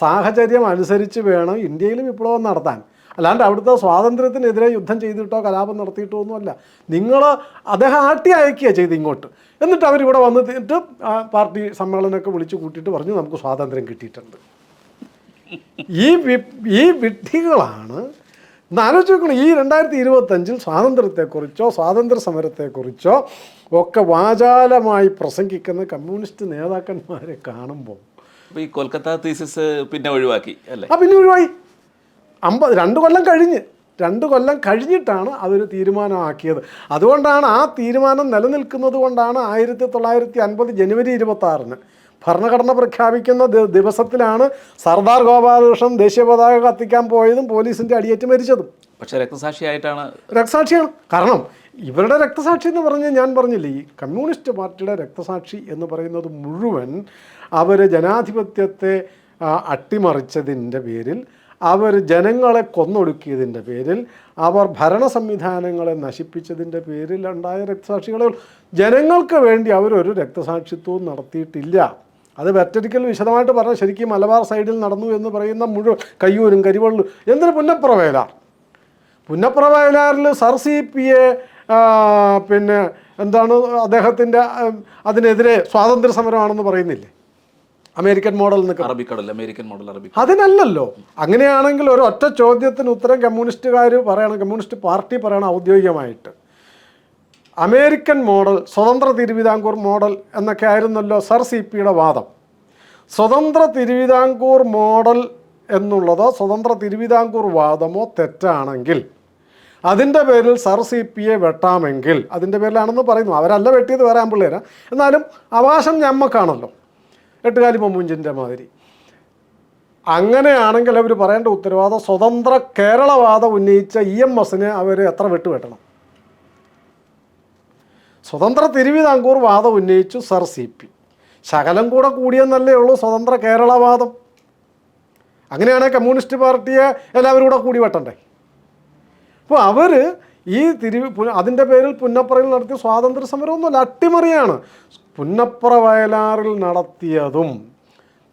സാഹചര്യം അനുസരിച്ച് വേണം ഇന്ത്യയിൽ വിപ്ലവം നടത്താൻ. അല്ലാണ്ട് അവിടുത്തെ സ്വാതന്ത്ര്യത്തിനെതിരെ യുദ്ധം ചെയ്തിട്ടോ കലാപം നടത്തിയിട്ടോ ഒന്നുമല്ല. നിങ്ങൾ അദ്ദേഹം ആട്ടി അയക്കുക ചെയ്ത് ഇങ്ങോട്ട്. എന്നിട്ട് അവരിവിടെ വന്നിട്ട് ആ പാർട്ടി സമ്മേളനമൊക്കെ വിളിച്ചു കൂട്ടിയിട്ട് പറഞ്ഞു നമുക്ക് സ്വാതന്ത്ര്യം കിട്ടിയിട്ടുണ്ട്. ഈ വി- ഈ വിഡ്ഢികളാണ് ആലോചിച്ച് നോക്കണം ഈ രണ്ടായിരത്തി ഇരുപത്തഞ്ചിൽ സ്വാതന്ത്ര്യത്തെക്കുറിച്ചോ സ്വാതന്ത്ര്യ സമരത്തെക്കുറിച്ചോ ഒക്കെ വാചാലമായി പ്രസംഗിക്കുന്ന കമ്മ്യൂണിസ്റ്റ് നേതാക്കന്മാരെ കാണുമ്പോൾ ഈ കൊൽക്കത്ത തീസിസ് പിന്നെ ഒഴിവാക്കി അല്ലേ? ആ പിന്നെ ഒഴിവായി. അമ്പത് രണ്ട് കൊല്ലം കഴിഞ്ഞ്. രണ്ട് കൊല്ലം കഴിഞ്ഞിട്ടാണ് അതൊരു തീരുമാനമാക്കിയത്. അതുകൊണ്ടാണ് ആ തീരുമാനം നിലനിൽക്കുന്നത് കൊണ്ടാണ് ആയിരത്തി തൊള്ളായിരത്തി അൻപത് ജനുവരി ഇരുപത്തി ആറിന് ഭരണഘടന പ്രഖ്യാപിക്കുന്ന ദിവസത്തിലാണ് സർദാർ ഗോപാലകൃഷ്ണൻ ദേശീയ പതാക കത്തിക്കാൻ പോയതും പോലീസിന്റെ അടിയേറ്റ് മരിച്ചതും. പക്ഷേ രക്തസാക്ഷിയായിട്ടാണ് രക്തസാക്ഷിയാണ്. കാരണം ഇവരുടെ രക്തസാക്ഷി എന്ന് പറഞ്ഞ് ഞാൻ പറഞ്ഞില്ലേ ഈ കമ്മ്യൂണിസ്റ്റ് പാർട്ടിയുടെ രക്തസാക്ഷി എന്ന് പറയുന്നത് മുഴുവൻ അവർ ജനാധിപത്യത്തെ അട്ടിമറിച്ചതിന്റെ പേരിൽ അവർ ജനങ്ങളെ കൊന്നൊടുക്കിയതിന്റെ പേരിൽ അവർ ഭരണ സംവിധാനങ്ങളെ നശിപ്പിച്ചതിന്റെ പേരിൽ ഉണ്ടായ രക്തസാക്ഷികളെ. ജനങ്ങൾക്ക് വേണ്ടി അവരൊരു രക്തസാക്ഷിത്വവും നടത്തിയിട്ടില്ല അത് വെറ്റരിക്കൽ വിശദമായിട്ട് പറഞ്ഞാൽ ശരിക്കും മലബാർ സൈഡിൽ നടന്നു എന്ന് പറയുന്ന മുഴുവൻ കയ്യൂരും കരിവള്ളും എന്തിന് പുന്നപ്രവേലാർ പുന്നപ്രവേലാറിൽ സർ സി പി എ പിന്നെ എന്താണ് അദ്ദേഹത്തിന്റെ അതിനെതിരെ സ്വാതന്ത്ര്യ സമരമാണെന്ന് പറയുന്നില്ലേ അമേരിക്കൻ മോഡൽ എന്നൊക്കെ അറബിക്കടൽ അമേരിക്കൻ മോഡൽ അറബി അതിനല്ലല്ലോ. അങ്ങനെയാണെങ്കിൽ ഒരു ഒറ്റ ചോദ്യത്തിന് ഉത്തരം കമ്മ്യൂണിസ്റ്റുകാർ പറയണം കമ്മ്യൂണിസ്റ്റ് പാർട്ടി പറയണം ഔദ്യോഗികമായിട്ട്. അമേരിക്കൻ മോഡൽ സ്വതന്ത്ര തിരുവിതാംകൂർ മോഡൽ എന്നൊക്കെ ആയിരുന്നല്ലോ സർ സി പിയുടെ വാദം. സ്വതന്ത്ര തിരുവിതാംകൂർ മോഡൽ എന്നുള്ളതോ സ്വതന്ത്ര തിരുവിതാംകൂർ വാദമോ തെറ്റാണെങ്കിൽ അതിന്റെ പേരിൽ സർ സി പിയെ വെട്ടാമെങ്കിൽ അതിന്റെ പേരിലാണെന്ന് പറയുന്നു അവരല്ല വെട്ടിയത് വേറെ ആമ്പിള്ളേരാ. എന്നാലും അവകാശം ഞമ്മക്കാണല്ലോ. എട്ടുകാലി മമ്മൂഞ്ചിന്റെ മാതിരി. അങ്ങനെയാണെങ്കിൽ അവർ പറയേണ്ട ഉത്തരവാദം സ്വതന്ത്ര കേരളവാദം ഉന്നയിച്ച ഇ എം എസിനെ അവർ എത്ര വിട്ടുവെട്ടണം? സ്വതന്ത്ര തിരുവിതാംകൂർ വാദം ഉന്നയിച്ചു സർ സി പി. ശകലം കൂടെ കൂടിയെന്നല്ലേ ഉള്ളൂ സ്വതന്ത്ര കേരളവാദം. അങ്ങനെയാണെങ്കിൽ കമ്മ്യൂണിസ്റ്റ് പാർട്ടിയെ എല്ലാവരും കൂടെ കൂടി വെട്ടണ്ടേ? അപ്പോൾ അവർ ഈ തിരുവി പു- അതിന്റെ പേരിൽ പുന്നപ്പറയിൽ നടത്തിയ സ്വാതന്ത്ര്യ സമരമൊന്നുമല്ല അട്ടിമറിയാണ്. പുന്നപ്പറ വയലാറിൽ നടത്തിയതും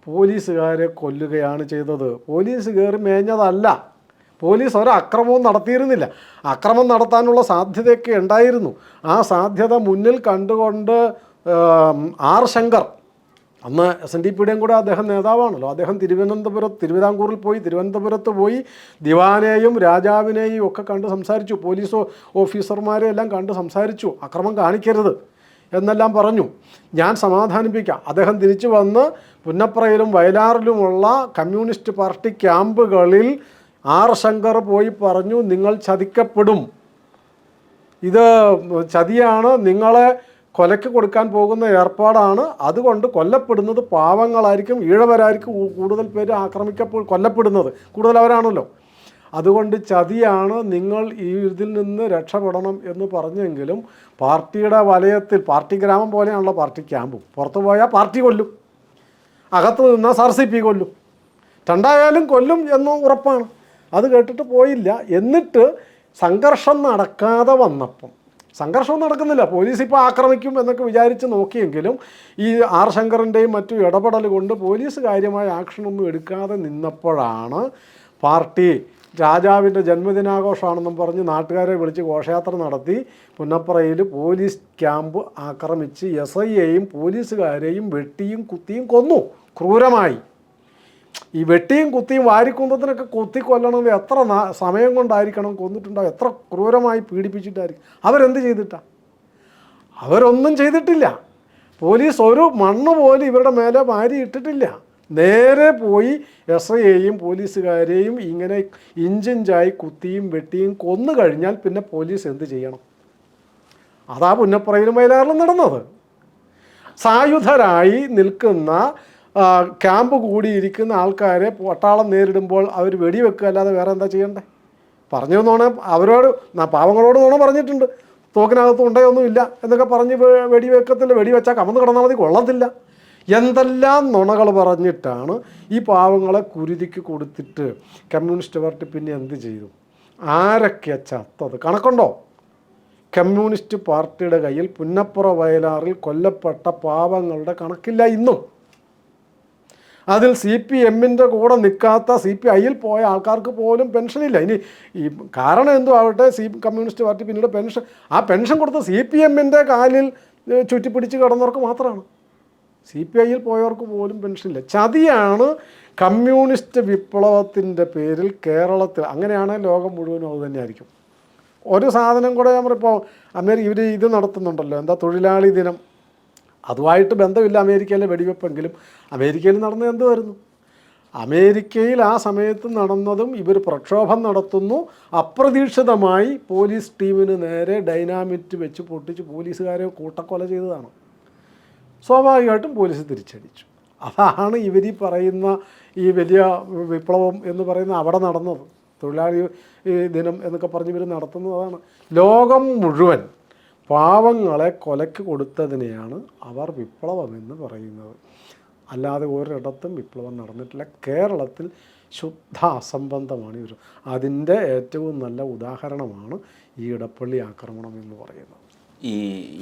പോലീസുകാരെ കൊല്ലുകയാണ് ചെയ്തത്. പോലീസ് കയറി മേഞ്ഞതല്ല. പോലീസ് ഒരു അക്രമവും നടത്തിയിരുന്നില്ല. അക്രമം നടത്താനുള്ള സാധ്യതയൊക്കെ ഉണ്ടായിരുന്നു. ആ സാധ്യത മുന്നിൽ കണ്ടുകൊണ്ട് ആർ ശങ്കർ അന്ന് എസ് എൻ ഡി പിയുടെയും കൂടെ അദ്ദേഹം നേതാവാണല്ലോ. അദ്ദേഹം തിരുവനന്തപുരം തിരുവിതാംകൂറിൽ പോയി തിരുവനന്തപുരത്ത് പോയി ദിവാനെയും രാജാവിനെയും ഒക്കെ കണ്ട് സംസാരിച്ചു. പോലീസ് ഓഫീസർമാരെ എല്ലാം കണ്ട് സംസാരിച്ചു. അക്രമം കാണിക്കരുത്. എന്നെല്ലാം പറഞ്ഞു. ഞാൻ സമാധാനിപ്പിക്കാം. അദ്ദേഹം തിരിച്ചു വന്ന് പുന്നപ്രയിലും വയലാറിലുമുള്ള കമ്മ്യൂണിസ്റ്റ് പാർട്ടി ക്യാമ്പുകളിൽ ആർ ശങ്കർ പോയി പറഞ്ഞു നിങ്ങൾ ചതിക്കപ്പെടും. ഇത് ചതിയാണ്. നിങ്ങളെ കൊലയ്ക്ക് കൊടുക്കാൻ പോകുന്ന ഏർപ്പാടാണ്. അതുകൊണ്ട് കൊല്ലപ്പെടുന്നത് പാവങ്ങളായിരിക്കും. ഈഴവരായിരിക്കും കൂടുതൽ പേര് ആക്രമിക്കപ്പോൾ കൊല്ലപ്പെടുന്നത്. കൂടുതൽ അവരാണല്ലോ. അതുകൊണ്ട് ചതിയാണ് നിങ്ങൾ ഈ ഇതിൽ നിന്ന് രക്ഷപ്പെടണം എന്ന് പറഞ്ഞെങ്കിലും പാർട്ടിയുടെ വലയത്തിൽ പാർട്ടി ഗ്രാമം പോലെയാണല്ലോ പാർട്ടി ക്യാമ്പും. പുറത്തു പോയാൽ പാർട്ടി കൊല്ലും. അകത്ത് നിന്നാൽ സാർ സി പി കൊല്ലും. രണ്ടായാലും കൊല്ലും എന്ന് ഉറപ്പാണ്. അത് കേട്ടിട്ട് പോയില്ല. എന്നിട്ട് സംഘർഷം നടക്കാതെ വന്നപ്പം സംഘർഷം നടക്കുന്നില്ല. പോലീസ് ഇപ്പോൾ ആക്രമിക്കും എന്നൊക്കെ വിചാരിച്ച് നോക്കിയെങ്കിലും ഈ ആർ ശങ്കറിന്റെയും മറ്റു ഇടപെടൽ കൊണ്ട് പോലീസ് കാര്യമായ ആക്ഷനൊന്നും എടുക്കാതെ നിന്നപ്പോഴാണ് പാർട്ടി രാജാവിന്റെ ജന്മദിനാഘോഷമാണെന്നും പറഞ്ഞ് നാട്ടുകാരെ വിളിച്ച് ഘോഷയാത്ര നടത്തി പുന്നപ്പറയിൽ പോലീസ് ക്യാമ്പ് ആക്രമിച്ച് എസ് ഐയെയും പോലീസുകാരെയും വെട്ടിയും കുത്തിയും കൊന്നു. ക്രൂരമായി. ഈ വെട്ടിയും കുത്തിയും വാരിക്കുന്തത്തിനൊക്കെ കുത്തി കൊല്ലണമെങ്കിൽ എത്ര സമയം കൊണ്ടായിരിക്കണം കൊന്നിട്ടുണ്ടാവും എത്ര ക്രൂരമായി പീഡിപ്പിച്ചിട്ടായിരിക്കും? അവരെന്ത് ചെയ്തിട്ടാണ് അവരൊന്നും ചെയ്തിട്ടില്ല. പോലീസ് ഒരു മണ്ണ് പോലും ഇവരുടെ മേലെ വാരി ഇട്ടിട്ടില്ല നേരെ പോയി എസ് ഐയെയും പോലീസുകാരെയും ഇങ്ങനെ ഇഞ്ചിഞ്ചായി കുത്തിയും വെട്ടിയും കൊന്നു കഴിഞ്ഞാൽ പിന്നെ പോലീസ് എന്ത് ചെയ്യണം? അതാ പുന്നപ്പുറയിലും വയലാറിലും നടന്നത്. സായുധരായി നിൽക്കുന്ന ക്യാമ്പ് കൂടിയിരിക്കുന്ന ആൾക്കാരെ പട്ടാളം നേരിടുമ്പോൾ അവർ വെടിവെക്കുക അല്ലാതെ വേറെ എന്താ ചെയ്യണ്ടേ? പറഞ്ഞു നോണ അവരോട് പാവങ്ങളോട് നോണ പറഞ്ഞിട്ടുണ്ട്. തോക്കിനകത്ത് ഉണ്ടയൊന്നുമില്ല എന്നൊക്കെ പറഞ്ഞ് വെടിവെക്കത്തില്ല വെടിവെച്ചാൽ കമന്ന് കിടന്നാൽ മതി കൊള്ളത്തില്ല. എന്തെല്ലാം നുണകൾ പറഞ്ഞിട്ടാണ് ഈ പാവങ്ങളെ കുരുതിക്ക് കൊടുത്തിട്ട് കമ്മ്യൂണിസ്റ്റ് പാർട്ടി പിന്നെ എന്ത് ചെയ്തു? ആരൊക്കെയാ ചത്തത്? കണക്കുണ്ടോ? കമ്മ്യൂണിസ്റ്റ് പാർട്ടിയുടെ കയ്യിൽ പുന്നപ്പുറ വയലാറിൽ കൊല്ലപ്പെട്ട പാവങ്ങളുടെ കണക്കില്ല ഇന്നും. അതിൽ സി പി എമ്മിന്റെ കൂടെ നിൽക്കാത്ത സി പി ഐയിൽ പോയ ആൾക്കാർക്ക് പോലും പെൻഷനില്ല. ഇനി ഈ കാരണം എന്തോ ആവട്ടെ സി കമ്മ്യൂണിസ്റ്റ് പാർട്ടി പിന്നീട് പെൻഷൻ ആ പെൻഷൻ കൊടുത്ത സി പി എമ്മിന്റെ കാലിൽ ചുറ്റിപ്പിടിച്ച് കിടന്നവർക്ക് മാത്രമാണ്. സി പി ഐയിൽ പോയവർക്ക് പോലും പെൻഷനില്ല. ചതിയാണ് കമ്മ്യൂണിസ്റ്റ് വിപ്ലവത്തിന്റെ പേരിൽ കേരളത്തിൽ. അങ്ങനെയാണ് ലോകം മുഴുവനും അത് തന്നെയായിരിക്കും. ഒരു സാധനം കൂടെ നമ്മളിപ്പോൾ അമേരിക്ക ഇവർ ഇത് നടത്തുന്നുണ്ടല്ലോ എന്താ തൊഴിലാളി ദിനം. അതുമായിട്ട് ബന്ധമില്ല അമേരിക്കയിലെ വെടിവെപ്പെങ്കിലും. അമേരിക്കയിൽ നടന്നത് എന്ത് വരുന്നു അമേരിക്കയിൽ ആ സമയത്ത് നടന്നതും ഇവർ പ്രക്ഷോഭം നടത്തുന്നു. അപ്രതീക്ഷിതമായി പോലീസ് ടീമിന് നേരെ ഡൈനാമിറ്റ് വെച്ച് പൊട്ടിച്ച് പോലീസുകാരെ കൂട്ടക്കൊല ചെയ്തതാണ്. സ്വാഭാവികമായിട്ടും പോലീസ് തിരിച്ചടിച്ചു. അതാണ് ഇവർ ഈ പറയുന്ന ഈ വലിയ വിപ്ലവം എന്ന് പറയുന്ന അവിടെ നടന്നത്. തൊഴിലാളി ദിനം എന്നൊക്കെ പറഞ്ഞ് ഇവർ നടത്തുന്നതാണ് ലോകം മുഴുവൻ പാവങ്ങളെ കൊലക്ക് കൊടുത്തതിനെയാണ് അവർ വിപ്ലവം എന്ന് പറയുന്നത്. അല്ലാതെ ഒരിടത്തും വിപ്ലവം നടന്നിട്ടില്ല. കേരളത്തിൽ ശുദ്ധ അസംബന്ധമാണ് ഇവർ അതിന്റെ ഏറ്റവും നല്ല ഉദാഹരണമാണ് ഈ ഇടപ്പള്ളി ആക്രമണം എന്ന് പറയുന്നത്. ഈ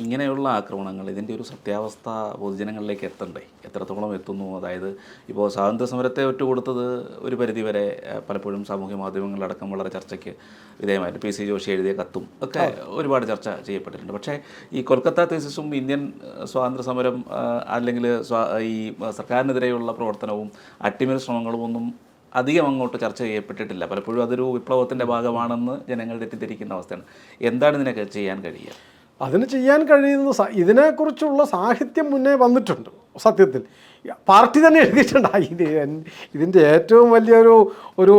ഇങ്ങനെയുള്ള ആക്രമണങ്ങൾ ഇതിന്റെ ഒരു സത്യാവസ്ഥ പൊതുജനങ്ങളിലേക്ക് എത്തണ്ടേ? എത്രത്തോളം എത്തുന്നു? അതായത് ഇപ്പോൾ സ്വാതന്ത്ര്യ സമരത്തെ ഒറ്റുകൊടുത്തത് ഒരു പരിധിവരെ പലപ്പോഴും സാമൂഹ്യ മാധ്യമങ്ങളിലടക്കം വളരെ ചർച്ചയ്ക്ക് വിധേയമായിട്ട് പി സി ജോഷി എഴുതിയ കത്തും ഒക്കെ ഒരുപാട് ചർച്ച ചെയ്യപ്പെട്ടിട്ടുണ്ട്. പക്ഷേ ഈ കൊൽക്കത്ത തേസിസും ഇന്ത്യൻ സ്വാതന്ത്ര്യ സമരം അല്ലെങ്കിൽ സ്വാ ഈ സർക്കാരിനെതിരെയുള്ള പ്രവർത്തനവും അട്ടിമറി ശ്രമങ്ങളും ഒന്നും അധികം അങ്ങോട്ട് ചർച്ച ചെയ്യപ്പെട്ടിട്ടില്ല. പലപ്പോഴും അതൊരു വിപ്ലവത്തിന്റെ ഭാഗമാണെന്ന് ജനങ്ങൾ തെറ്റിദ്ധരിക്കുന്ന അവസ്ഥയാണ്. എന്താണ് ഇതിനൊക്കെ ചെയ്യാൻ കഴിയുക? അതിന് ചെയ്യാൻ കഴിയുന്ന ഇതിനെക്കുറിച്ചുള്ള സാഹിത്യം മുന്നേ വന്നിട്ടുണ്ട് സത്യത്തിൽ. പാർട്ടി തന്നെ എഴുതിയിട്ടുണ്ട്. ഇത് ഇതിന്റെ ഏറ്റവും വലിയൊരു ഒരു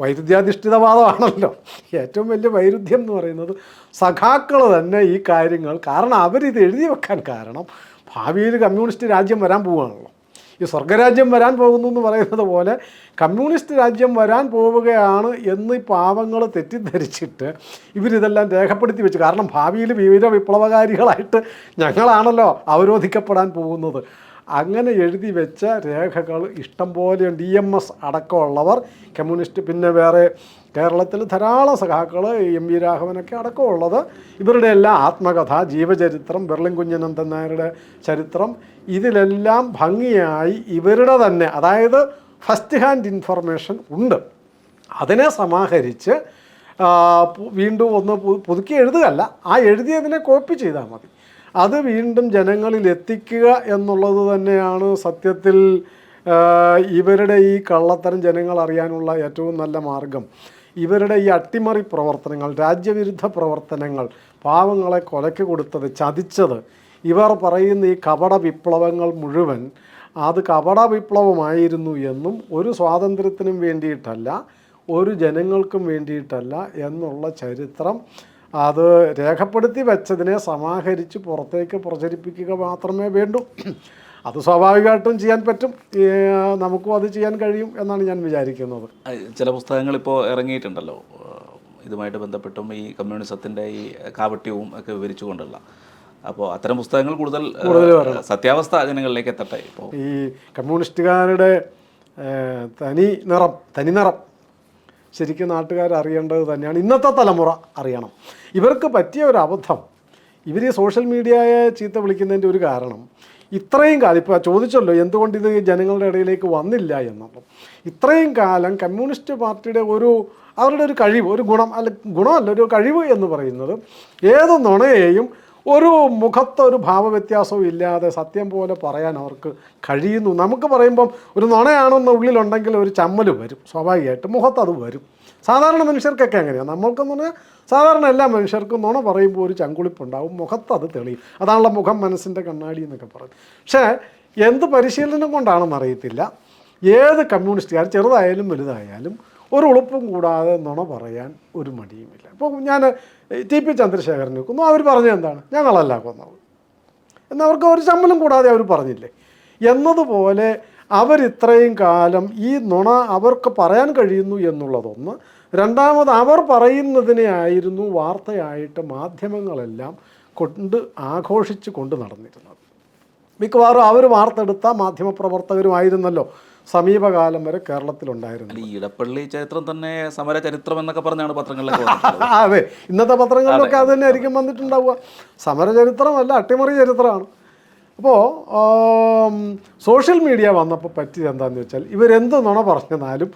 വൈരുദ്ധ്യാധിഷ്ഠിതവാദമാണല്ലോ. ഏറ്റവും വലിയ വൈരുദ്ധ്യം എന്ന് പറയുന്നത് സഖാക്കൾ തന്നെ ഈ കാര്യങ്ങൾ കാരണം അവരിത് എഴുതി വെക്കാൻ കാരണം ഭാവിയിൽ കമ്മ്യൂണിസ്റ്റ് രാജ്യം വരാൻ പോവുകയാണല്ലോ. ഈ സ്വർഗരാജ്യം വരാൻ പോകുന്നു എന്ന് പറയുന്നത് പോലെ കമ്മ്യൂണിസ്റ്റ് രാജ്യം വരാൻ പോവുകയാണ് എന്ന് ഈ പാവങ്ങൾ തെറ്റിദ്ധരിച്ചിട്ട് ഇവരിതെല്ലാം രേഖപ്പെടുത്തി വെച്ചു. കാരണം ഭാവിയിൽ വിവിധ വിപ്ലവകാരികളായിട്ട് ഞങ്ങളാണല്ലോ അവരോധിക്കപ്പെടാൻ പോകുന്നത്. അങ്ങനെ എഴുതി വെച്ച രേഖകൾ ഇഷ്ടം പോലെ ഡി എം എസ് അടക്കമുള്ളവർ കമ്മ്യൂണിസ്റ്റ് പിന്നെ വേറെ കേരളത്തിൽ ധാരാളം സഖാക്കൾ എം വി രാഘവനൊക്കെ അടക്കമുള്ളത്. ഇവരുടെ ആത്മകഥ ജീവചരിത്രം ബെർലിൻ കുഞ്ഞനന്ദൻ നായരുടെ ചരിത്രം. ഇതിലെല്ലാം ഭംഗിയായി ഇവരുടെ തന്നെ അതായത് ഫസ്റ്റ് ഹാൻഡ് ഇൻഫർമേഷൻ ഉണ്ട്. അതിനെ സമാഹരിച്ച് വീണ്ടും ഒന്ന് പുതുക്കി എഴുതുകയല്ല ആ എഴുതിയതിനെ കോപ്പി ചെയ്താൽ മതി. അത് വീണ്ടും ജനങ്ങളിൽ എത്തിക്കുക എന്നുള്ളത് തന്നെയാണ് സത്യത്തിൽ ഇവരുടെ ഈ കള്ളത്തരം ജനങ്ങൾ അറിയാനുള്ള ഏറ്റവും നല്ല മാർഗം. ഇവരുടെ ഈ അട്ടിമറി പ്രവർത്തനങ്ങൾ രാജ്യവിരുദ്ധ പ്രവർത്തനങ്ങൾ പാവങ്ങളെ കൊലക്ക് കൊടുത്തത് ചതിച്ചത് ഇവർ പറയുന്ന ഈ കപട വിപ്ലവങ്ങൾ മുഴുവൻ അത് കപട വിപ്ലവമായിരുന്നു എന്നും ഒരു സ്വാതന്ത്ര്യത്തിനും വേണ്ടിയിട്ടല്ല ഒരു ജനങ്ങൾക്കും വേണ്ടിയിട്ടല്ല എന്നുള്ള ചരിത്രം അത് രേഖപ്പെടുത്തി വെച്ചതിനെ സമാഹരിച്ച് പുറത്തേക്ക് പ്രചരിപ്പിക്കുക മാത്രമേ വേണ്ടൂ. അത് സ്വാഭാവികമായിട്ടും ചെയ്യാൻ പറ്റും. നമുക്കും അത് ചെയ്യാൻ കഴിയും എന്നാണ് ഞാൻ വിചാരിക്കുന്നത്. ചില പുസ്തകങ്ങൾ ഇപ്പോൾ ഇറങ്ങിയിട്ടുണ്ടല്ലോ ഇതുമായിട്ട് ബന്ധപ്പെട്ടും ഈ കമ്മ്യൂണിസത്തിന്റെ ഈ കാവട്യവും ഒക്കെ വിവരിച്ചുകൊണ്ടുള്ള. അപ്പോൾ അത്തരം പുസ്തകങ്ങൾ കൂടുതൽ കൂടുതൽ സത്യാവസ്ഥ ജനങ്ങളിലേക്ക് എത്തട്ടെ ഇപ്പോൾ ഈ കമ്മ്യൂണിസ്റ്റുകാരുടെ തനി നിറം തനി നിറം ശരിക്കും നാട്ടുകാർ അറിയേണ്ടത് തന്നെയാണ്. ഇന്നത്തെ തലമുറ അറിയണം. ഇവർക്ക് പറ്റിയ ഒരു അബദ്ധം. ഇവർ ഈ സോഷ്യൽ മീഡിയയെ ചീത്ത വിളിക്കുന്നതിന്റെ ഒരു കാരണം ഇത്രയും കാലം ഇപ്പോൾ ചോദിച്ചല്ലോ എന്തുകൊണ്ട് ഇത് ജനങ്ങളുടെ ഇടയിലേക്ക് വന്നില്ല എന്നുള്ളത്. ഇത്രയും കാലം കമ്മ്യൂണിസ്റ്റ് പാർട്ടിയുടെ ഒരു അവരുടെ ഒരു കഴിവ് ഒരു ഗുണം അല്ല ഗുണമല്ല ഒരു കഴിവ് എന്ന് പറയുന്നത് ഏത് നുണയെയും ഒരു മുഖത്ത് ഒരു ഭാവവ്യത്യാസവും ഇല്ലാതെ സത്യം പോലെ പറയാൻ അവർക്ക് കഴിയുന്നു. നമുക്ക് പറയുമ്പം ഒരു നുണയാണെന്ന് ഉള്ളിലുണ്ടെങ്കിൽ ഒരു ചമ്മൽ വരും. സ്വാഭാവികമായിട്ട് മുഖത്ത് അത് വരും. സാധാരണ മനുഷ്യർക്കൊക്കെ അങ്ങനെയാണ് നമ്മൾക്കെന്ന് പറഞ്ഞാൽ സാധാരണ എല്ലാ മനുഷ്യർക്കും നുണ പറയുമ്പോൾ ഒരു ചങ്കുളിപ്പുണ്ടാവും. മുഖത്ത് അത് തെളിയും. അതാണല്ലോ മുഖം മനസ്സിന്റെ കണ്ണാടി എന്നൊക്കെ പറയും. പക്ഷേ എന്ത് പരിശീലനം കൊണ്ടാണെന്ന് അറിയത്തില്ല. ഏത് കമ്മ്യൂണിസ്റ്റുകാർ ചെറുതായാലും വലുതായാലും ഒരു ഉളുപ്പും കൂടാതെ നുണ പറയാൻ ഒരു മടിയുമില്ല. ഇപ്പോൾ ഞാൻ ടി പി ചന്ദ്രശേഖരനെ കൊന്നു. അവർ പറഞ്ഞത് എന്താണ്? ഞങ്ങളല്ല കൊന്നത്. എന്നവർക്ക് ഒരു ചമ്മലും കൂടാതെ അവർ പറഞ്ഞില്ലേ? എന്നതുപോലെ അവരിത്രയും കാലം ഈ നുണ അവർക്ക് പറയാൻ കഴിയുന്നു എന്നുള്ളതൊന്ന്. രണ്ടാമത് അവർ പറയുന്നതിനെ ആയിരുന്നു വാർത്തയായിട്ട് മാധ്യമങ്ങളെല്ലാം കൊണ്ട് ആഘോഷിച്ച് കൊണ്ട് നടന്നിരുന്നത്. മിക്കവാറും അവർ വാർത്തെടുത്ത മാധ്യമപ്രവർത്തകരുമായിരുന്നല്ലോ. സമീപകാലം വരെ കേരളത്തിലുണ്ടായിരുന്നു. ഈ ഇടപ്പള്ളി ചരിത്രം തന്നെ സമര ചരിത്രം എന്നൊക്കെ പറഞ്ഞാണ് പത്രങ്ങളിലൊക്കെ അതെ. ഇന്നത്തെ പത്രങ്ങളിലൊക്കെ അത്. തന്നെ ആയിരിക്കും വന്നിട്ടുണ്ടാവുക. സമര ചരിത്രമല്ല അട്ടിമറി ചരിത്രമാണ്. അപ്പോൾ സോഷ്യൽ മീഡിയ വന്നപ്പോൾ പറ്റിയത് എന്താണെന്ന് വെച്ചാൽ ഇവരെന്ത് നുണ പറഞ്ഞാലും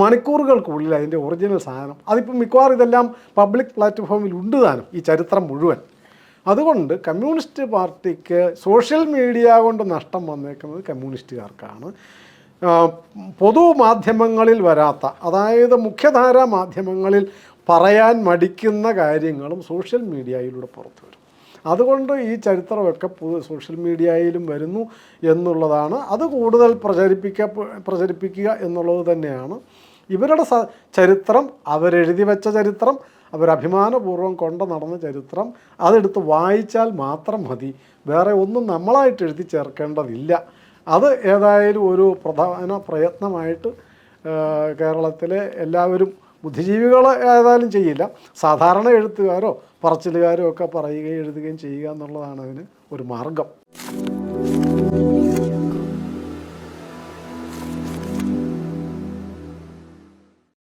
മണിക്കൂറുകൾക്കുള്ളിൽ അതിന്റെ ഒറിജിനൽ സാധനം അതിപ്പോൾ മിക്കവാറും ഇതെല്ലാം പബ്ലിക് പ്ലാറ്റ്ഫോമിൽ ഉണ്ട് താനും ഈ ചരിത്രം മുഴുവൻ. അതുകൊണ്ട് കമ്മ്യൂണിസ്റ്റ് പാർട്ടിക്ക് സോഷ്യൽ മീഡിയ കൊണ്ട് നഷ്ടം വന്നേക്കുന്നത് കമ്മ്യൂണിസ്റ്റുകാർക്കാണ്. പൊതുമാധ്യമങ്ങളിൽ വരാത്ത അതായത് മുഖ്യധാരാ മാധ്യമങ്ങളിൽ പറയാൻ മടിക്കുന്ന കാര്യങ്ങളും സോഷ്യൽ മീഡിയയിലൂടെ പുറത്തു വരും. അതുകൊണ്ട് ഈ ചരിത്രമൊക്കെ സോഷ്യൽ മീഡിയയിലും വരുന്നു എന്നുള്ളതാണ്. അത് കൂടുതൽ പ്രചരിപ്പിക്ക പ്രചരിപ്പിക്കുക എന്നുള്ളത് തന്നെയാണ്. ഇവരുടെ ചരിത്രം അവരെഴുതി വെച്ച ചരിത്രം അവരഭിമാനപൂർവം കൊണ്ട് നടന്ന ചരിത്രം അതെടുത്ത് വായിച്ചാൽ മാത്രം മതി. വേറെ ഒന്നും നമ്മളായിട്ട് എഴുതി ചേർക്കേണ്ടതില്ല. അത് ഏതായാലും ഒരു പ്രധാന പ്രയത്നമായിട്ട് കേരളത്തിലെ എല്ലാവരും ബുദ്ധിജീവികൾ ഏതായാലും ചെയ്യില്ല. സാധാരണ എഴുത്തുകാരോ പറച്ചിലുകാരോ ഒക്കെ പറയുകയും എഴുതുകയും ചെയ്യുക എന്നുള്ളതാണ് അതിന് ഒരു മാർഗം.